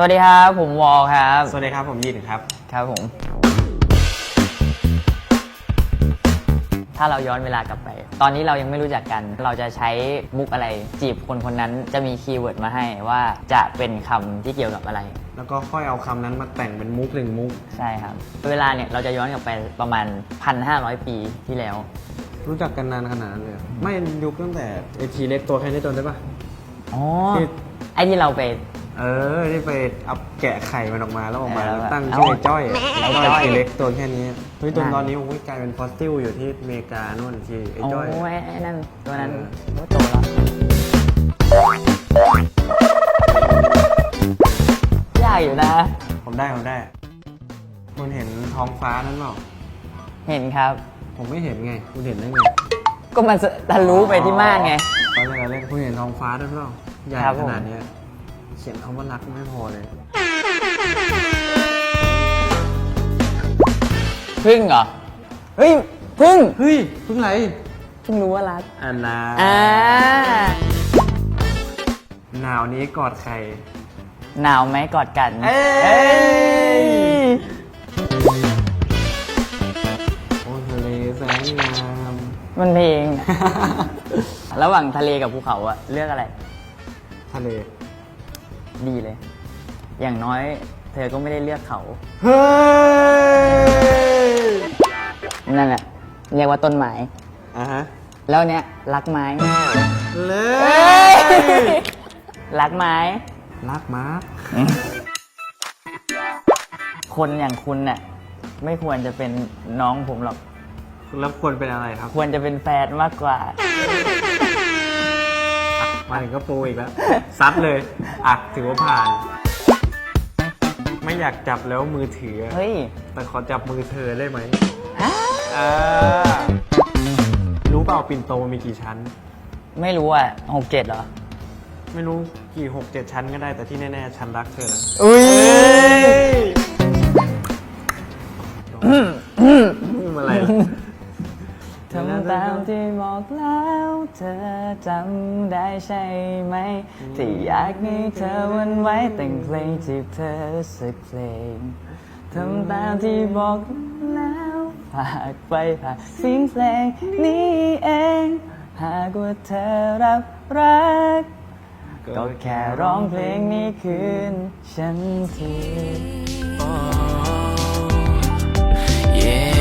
สวัสดีครับ ผมวอลครับ สวัสดีครับผมยินครับ ครับผม ถ้าเราย้อนเวลากลับไป ตอนนี้เรายังไม่รู้จักกัน เราจะใช้มุกอะไรจีบคนคนนั้นจะมีคีย์เวิร์ดมาให้ว่าจะเป็นคำที่เกี่ยวกับอะไร แล้วก็ค่อยเอาคำนั้นมาแต่งเป็นมุกหนึ่งมุก ใช่ครับ เวลาเนี่ยเราจะย้อนกลับไปประมาณ 1,500 ปีที่แล้ว รู้จักกันนานขนาดนั้นเลยเหรอไม่ยุคตั้งแต่ไอทีเล็กตัวแค่นี้จนได้ปะอ๋อ ที่ไอ้ที่เราไป เออที่ไปเอาแกะไข่มันออกมาแล้วออกมาเออแล้วตั้งเอาชื่อไอ้จ้อยไอ้ไอ้จ้จ้ออยยทีเล็กตัวแค่นี้เฮ้ยจนนั่นตอนนี้โอ้ยกลายเป็นฟอสซิลอยู่ที่อเมริกานู่นที่ไอ้โอ้จ้อยยไอ้นั่นตัวนั้นเออโอ้โตแล้วยากอยู่นะ ผมได้ผมได้คุณเห็นท้องฟ้านั้นเปล่าเห็นครับ ผมไม่เห็นไงคุณเห็นได้ไงก็มันทะลุไปที่ม่านไงตอนแรกเล่นคุณเห็นท้องฟ้าด้วยเปล่าใหญ่ครับผมขนาดเนี้ย เขียนคำว่ารักไม่พอเลย พึ่งเหรอ เฮ้ย พึ่งเฮ้ยเพิ่งไรเพิ่งรู้ว่ารักอันนาอ่าหนาวนี้กอดใคร หนาวไหมกอดกันเอ้ยเอ้ยโอ้ทะเลแสนงามมันเพลง ระหว่างทะเลกับภูเขาอะเลือกอะไร ทะเล ดีเลย อย่างน้อยเธอก็ไม่ได้เลือกเขา เฮ้ยนั่นแหละเรียกว่าต้นไม้ อะฮะแล้วเนี้ยรักไม้ เลเอ้ยยรักไม้ รักมากคนอย่างคุณน่ะไม่ควรจะเป็นน้องผมหรอก แล้วควรเป็นอะไรครับ ควรจะเป็นแฟนมากกว่า มาถึงก็ปูอีกแล้ว ซัดเลย อะ ถือว่าผ่าน ไม่อยากจับแล้วมือถือ เฮ้ย แต่ขอจับมือเธอได้ไหมฮะอ่ารู้เปล่าปิ่นโตมีกี่ชั้น ไม่รู้อะหกเจ็ดเหรอ ไม่รู้กี่หกเจ็ดชั้นก็ได้แต่ที่แน่ๆฉันรักเธอนะอุ้ยอะไรล่ะ ทำตามที่บอกแล้วเธอจำได้ใช่ไหม ที่อยากให้เธอวันไว้แต่งเพลงจีบเธอสักเพลงทำตามที่บอกแล้วฝากไปผ่านเสียงเพลงนี้เอง หากว่าเธอรับรัก ก็แค่ร้องเพลงนี้คืน ฉันที yeah